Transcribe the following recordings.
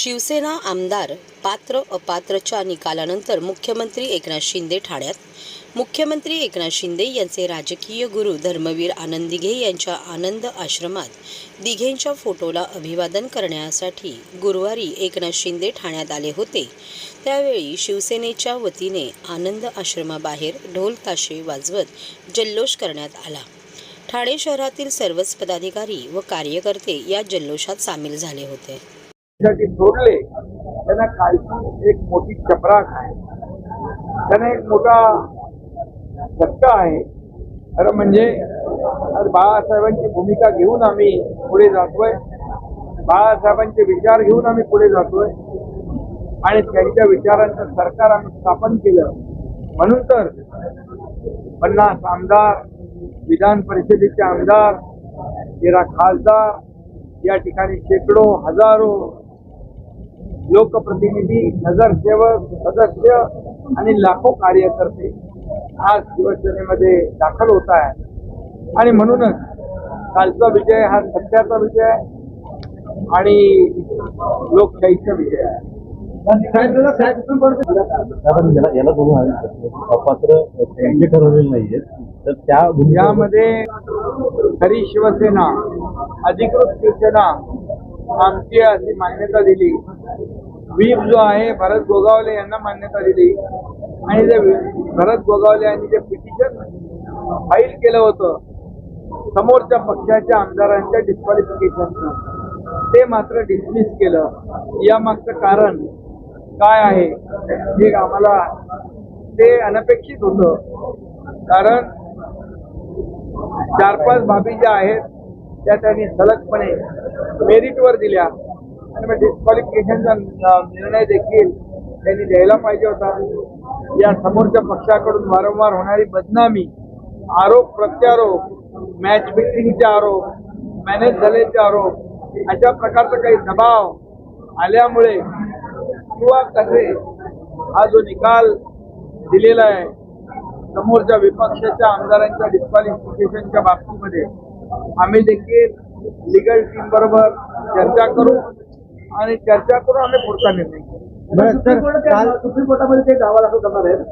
शिवसेना आमदार पात्र अपात्रच्या निकालानंतर मुख्यमंत्री एकनाथ शिंदे ठाण्यात. मुख्यमंत्री एकनाथ शिंदे यांचे राजकीय गुरु धर्मवीर आनंद दिघे यांच्या आनंद आश्रमात दिघेंच्या फोटोला अभिवादन करण्यासाठी गुरुवारी एकनाथ शिंदे ठाण्यात आले होते. त्यावेळी शिवसेनेच्या वतीने आनंद आश्रमाबाहेर ढोल ताशे वाजवत जल्लोष करण्यात आला. ठाणे शहरातील सर्वच पदाधिकारी व कार्यकर्ते या जल्लोषात सामील झाले होते. साठी सोडले त्यांना काळजी एक मोठी चपराक आहे. त्यांना एक मोठा धक्का आहे. खरं म्हणजे आज बाळासाहेबांची भूमिका घेऊन आम्ही पुढे जातोय. बाळासाहेबांचे विचार घेऊन आम्ही पुढे जातोय. आणि त्यांच्या विचारांचं सरकार आम्ही स्थापन केलं. म्हणून तर पन्नास आमदार विधान परिषदेचे आमदार तेरा खासदार या ठिकाणी शेकडो हजारो लोकप्रतिनिधी नगरसेवक सदस्य आणि लाखो कार्यकर्ते आज शिवसेनेमध्ये दाखल होत आहे आणि म्हणूनच कालचा विजय हा सत्याचा विजय आहे आणि लोकशाहीचा विजय आहे. अपात्र ठरवलेले नाहीये. तर त्या यामध्ये खरी शिवसेना अधिकृत शिवसेना आमची अशी मान्यता दिली व्हीप जो आहे भरत गोगावले यांना मान्यता दिली. आणि जे भरत गोगावले यांनी जे पिटिशन फाईल केलं होतं समोरच्या पक्षाच्या आमदारांच्या डिस्क्वालिफिकेशनचं ते मात्र डिसमिस केलं. यामागचं कारण काय आहे हे आम्हाला ते अनपेक्षित होतं. कारण चार पाच बाबी ज्या आहेत त्या त्यांनी सलगपणे मेरिटवर दिल्या. आणि मग डिस्क्वालिफिकेशनचा निर्णय देखील त्यांनी द्यायला पाहिजे होता. या समोरच्या पक्षाकडून वारंवार होणारी बदनामी आरोप प्रत्यारोप मॅच फिक्सिंगचे आरोप मॅनेज झाल्याचे आरोप अशा प्रकारचा काही दबाव आल्यामुळे किंवा कसे हा जो निकाल दिलेला आहे समोरच्या विपक्षाच्या आमदारांच्या डिस्क्वालिफिकेशनच्या बाबतीमध्ये आम्ही देखील लिगल टीम बरोबर चर्चा करू. आणि चर्चा करून आम्ही पुढचा निर्णय सुप्रीम कोर्टामध्ये ते दावा दाखल करणार आहेत.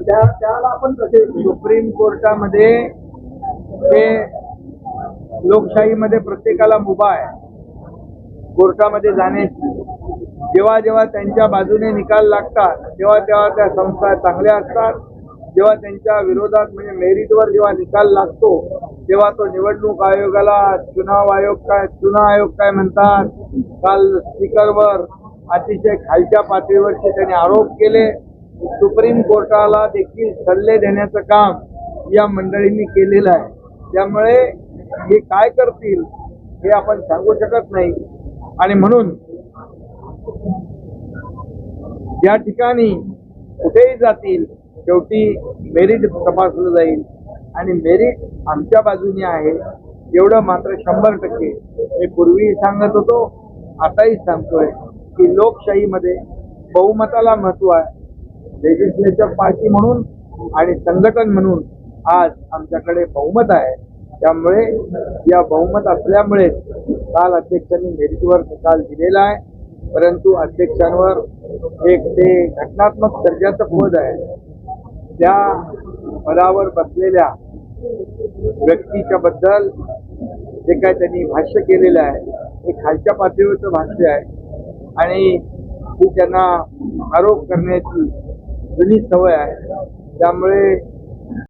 त्या त्याला आपण कसे सुप्रीम कोर्टामध्ये हे लोकशाहीमध्ये प्रत्येकाला मुभा आहे. कोर्टामध्ये जाण्याची जेव्हा जेव्हा त्यांच्या बाजूने निकाल लागतात तेव्हा तेव्हा त्या संस्था चांगल्या असतात. जेव्हा त्यांच्या विरोधात म्हणजे मेरिटवर जेव्हा निकाल लागतो तेव्हा तो निवडणूक आयोगाला चुनाव आयोग काय चुनाव आयोग काय म्हणतात काल स्पीकरवर अतिशय खालच्या पातळीवरचे त्यांनी आरोप केले. सुप्रीम कोर्टाला देखील सल्ले देण्याचं काम या मंडळींनी केलेलं आहे. त्यामुळे हे काय करतील हे आपण सांगू शकत नाही. आणि म्हणून या ठिकाणी कुठेही जातील शेवटी मेरिट तपासलं जाईल. आणि मेरिट आमच्या बाजूने आहे एवढं मात्र शंभर टक्के. मी पूर्वी सांगत होतो आताही सांगतोय की लोकशाहीमध्ये बहुमताला महत्त्व आहे. लेजिस्लेचर पार्टी म्हणून आणि संघटन म्हणून आज आमच्याकडे बहुमत आहे. त्यामुळे या बहुमत असल्यामुळे काल अध्यक्षांनी मेरिटवर निकाल दिलेला आहे. परंतु अध्यक्षांवर एक ते घटनात्मक दर्जाचं पद आहे. त्या पदावर बसलेल्या व्यक्तीच्या बद्दल जे काय त्यांनी भाष्य केलेलं आहे हे खालच्या पातळीवरचं भाष्य आहे. आणि ती त्यांना आरोप करण्याची जुनी सवय आहे. त्यामुळे